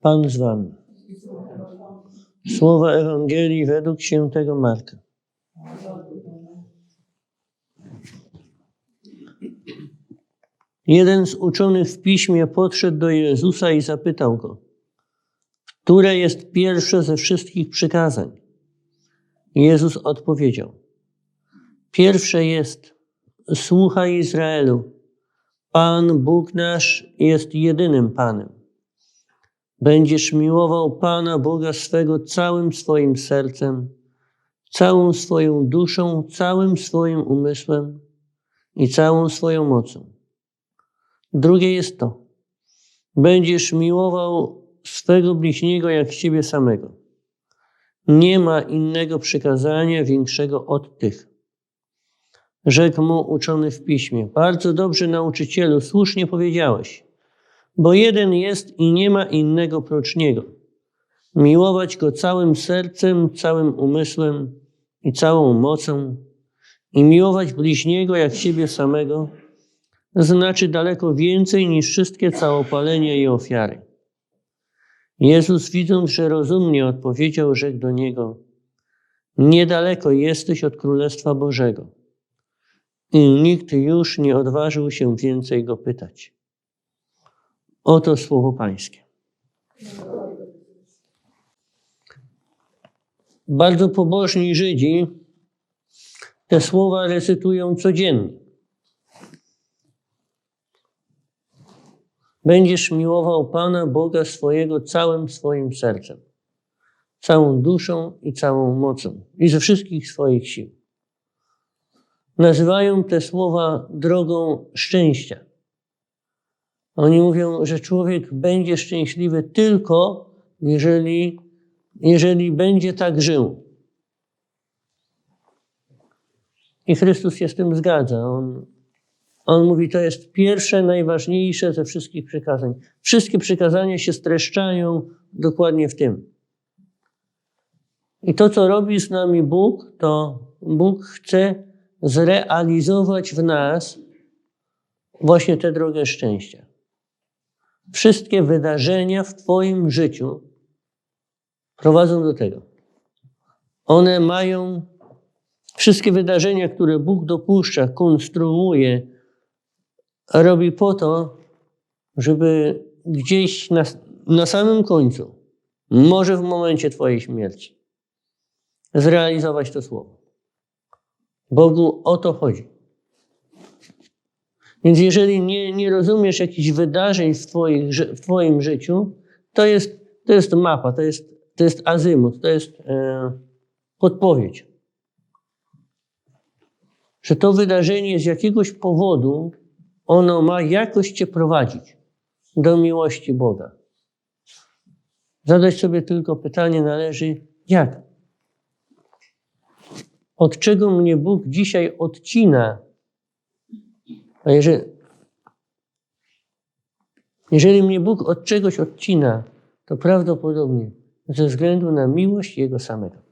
Pan z wami. Słowa Ewangelii według świętego Marka. Jeden z uczonych w piśmie podszedł do Jezusa i zapytał go, które jest pierwsze ze wszystkich przykazań? Jezus odpowiedział, pierwsze jest, słuchaj Izraelu, Pan Bóg nasz jest jedynym Panem. Będziesz miłował Pana Boga swego całym swoim sercem, całą swoją duszą, całym swoim umysłem i całą swoją mocą. Drugie jest to: będziesz miłował swego bliźniego jak siebie samego. Nie ma innego przykazania większego od tych. Rzekł mu uczony w piśmie: Bardzo dobrze, nauczycielu, słusznie powiedziałeś, bo jeden jest i nie ma innego prócz niego. Miłować go całym sercem, całym umysłem i całą mocą, i miłować bliźniego jak siebie samego, znaczy daleko więcej niż wszystkie całopalenia i ofiary. Jezus, widząc, że rozumnie odpowiedział, rzekł do niego: Niedaleko jesteś od Królestwa Bożego. I nikt już nie odważył się więcej go pytać. Oto słowo Pańskie. Bardzo pobożni Żydzi te słowa recytują codziennie. Będziesz miłował Pana Boga swojego całym swoim sercem, całą duszą i całą mocą i ze wszystkich swoich sił. Nazywają te słowa drogą szczęścia. Oni mówią, że człowiek będzie szczęśliwy tylko, jeżeli, jeżeli będzie tak żył. I Chrystus się z tym zgadza. On on mówi, to jest pierwsze, najważniejsze ze wszystkich przykazań. Wszystkie przykazania się streszczają dokładnie w tym. I to, co robi z nami Bóg, to Bóg chce zrealizować w nas właśnie tę drogę szczęścia. Wszystkie wydarzenia w Twoim życiu prowadzą do tego. One mają, wszystkie wydarzenia, które Bóg dopuszcza, konstruuje, robi po to, żeby gdzieś na, na samym końcu, może w momencie Twojej śmierci, zrealizować to słowo. Bogu o to chodzi. Więc jeżeli nie, nie rozumiesz jakichś wydarzeń w, twoich, w Twoim życiu, to jest, to jest mapa, to jest, to jest azymut, to jest e, podpowiedź. Że to wydarzenie z jakiegoś powodu ono ma jakoś Cię prowadzić do miłości Boga. Zadać sobie tylko pytanie należy, jak? Od czego mnie Bóg dzisiaj odcina? A jeżeli, jeżeli mnie Bóg od czegoś odcina, to prawdopodobnie ze względu na miłość Jego samego.